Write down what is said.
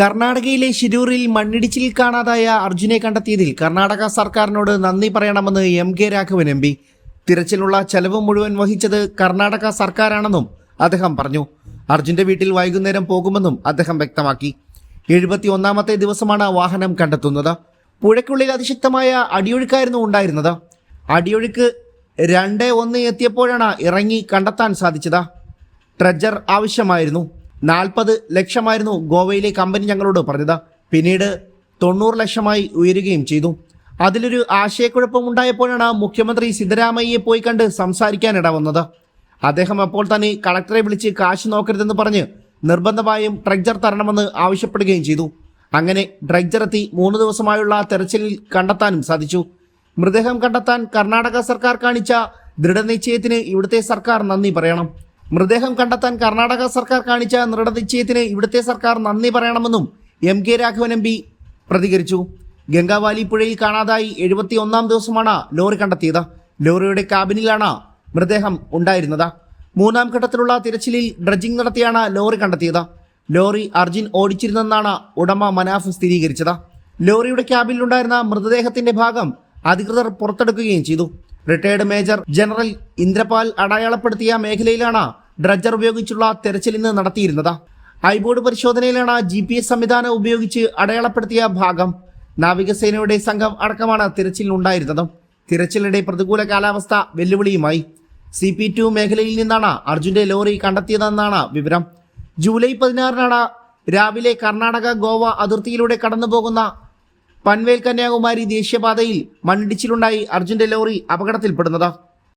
കർണാടകയിലെ ശിരൂരിൽ മണ്ണിടിച്ചിൽ കാണാതായ അർജുനെ കണ്ടെത്തിയതിൽ കർണാടക സർക്കാരിനോട് നന്ദി പറയണമെന്ന് M K Raghavan M P. തിരച്ചിലുള്ള ചെലവ് മുഴുവൻ വഹിച്ചത് കർണാടക സർക്കാരാണെന്നും അദ്ദേഹം പറഞ്ഞു. അർജുന്റെ വീട്ടിൽ വൈകുന്നേരം പോകുമെന്നും അദ്ദേഹം വ്യക്തമാക്കി. എഴുപത്തി ഒന്നാമത്തെ ദിവസമാണ് വാഹനം കണ്ടെത്തുന്നത്. പുഴയ്ക്കുള്ളിൽ അതിശക്തമായ അടിയൊഴുക്കായിരുന്നു ഉണ്ടായിരുന്നത്. അടിയൊഴുക്ക് രണ്ട് ഒന്ന് എത്തിയപ്പോഴാണ് ഇറങ്ങി കണ്ടെത്താൻ സാധിച്ചത്. ട്രെജർ ആവശ്യമായിരുന്നു. നാൽപ്പത് ലക്ഷമായിരുന്നു ഗോവയിലെ കമ്പനി ഞങ്ങളോട് പറഞ്ഞത്. പിന്നീട് തൊണ്ണൂറ് ലക്ഷമായി ഉയരുകയും ചെയ്തു. അതിലൊരു ആശയക്കുഴപ്പം ഉണ്ടായപ്പോഴാണ് മുഖ്യമന്ത്രി സിദ്ധരാമയ്യയെ പോയി കണ്ട് സംസാരിക്കാനിട വന്നത് അദ്ദേഹം അപ്പോൾ തന്നെ കളക്ടറെ വിളിച്ച് കാശ് നോക്കരുതെന്ന് പറഞ്ഞ് നിർബന്ധമായും ഡ്രഗ്ജർ തരണമെന്ന് ആവശ്യപ്പെടുകയും ചെയ്തു. അങ്ങനെ ഡ്രഗ്ജർ എത്തി മൂന്ന് ദിവസമായുള്ള തെരച്ചിലിൽ കണ്ടെത്താനും സാധിച്ചു. മൃതദേഹം കണ്ടെത്താൻ കർണാടക സർക്കാർ കാണിച്ച ദൃഢനിശ്ചയത്തിന് ഇവിടുത്തെ സർക്കാർ നന്ദി പറയണം. മൃതദേഹം കണ്ടെത്താൻ കർണാടക സർക്കാർ കാണിച്ച ദൃഢനിശ്ചയത്തിന് ഇവിടുത്തെ സർക്കാർ നന്ദി പറയണമെന്നും M K Raghavan M P പ്രതികരിച്ചു. ഗംഗാവാലി പുഴയിൽ കാണാതായി എഴുപത്തി ഒന്നാം ദിവസമാണ് ലോറി കണ്ടെത്തിയത്. ലോറിയുടെ കാബിനിലാണ് മൃതദേഹം ഉണ്ടായിരുന്നത്. മൂന്നാം ഘട്ടത്തിലുള്ള തിരച്ചിലിൽ ഡ്രഡ്ജിംഗ് നടത്തിയാണ് ലോറി കണ്ടെത്തിയത്. ലോറി അർജുൻ ഓടിച്ചിരുന്നെന്നാണ് ഉടമ മനാഫ് സ്ഥിരീകരിച്ചത്. ലോറിയുടെ ക്യാബിനിലുണ്ടായിരുന്ന മൃതദേഹത്തിന്റെ ഭാഗം അധികൃതർ പുറത്തെടുക്കുകയും ചെയ്തു. റിട്ടയർഡ് മേജർ ജനറൽ ഇന്ദ്രപാൽ അടയാളപ്പെടുത്തിയ മേഖലയിലാണ് ഡ്രഡ്ജർ ഉപയോഗിച്ചുള്ള തെരച്ചിൽ ഇന്ന് നടത്തിയിരുന്നത്. ഐബോർഡ് പരിശോധനയിലാണ് ജി പി എസ് സംവിധാനം ഉപയോഗിച്ച് അടയാളപ്പെടുത്തിയ ഭാഗം. നാവികസേനയുടെ സംഘം അടക്കമാണ് തിരച്ചിലിനുണ്ടായിരുന്നത് തിരച്ചിലിടെ പ്രതികൂല കാലാവസ്ഥ വെല്ലുവിളിയുമായി. സി പി ടു മേഖലയിൽ നിന്നാണ് അർജുന്റെ ലോറി കണ്ടെത്തിയതെന്നാണ് വിവരം. ജൂലൈ പതിനാറിനാണ് രാവിലെ കർണാടക ഗോവ അതിർത്തിയിലൂടെ കടന്നുപോകുന്ന പൻവേൽ കന്യാകുമാരി ദേശീയപാതയിൽ മണ്ണിടിച്ചിലുണ്ടായി അർജുന്റെ ലോറി അപകടത്തിൽപ്പെടുന്നത്.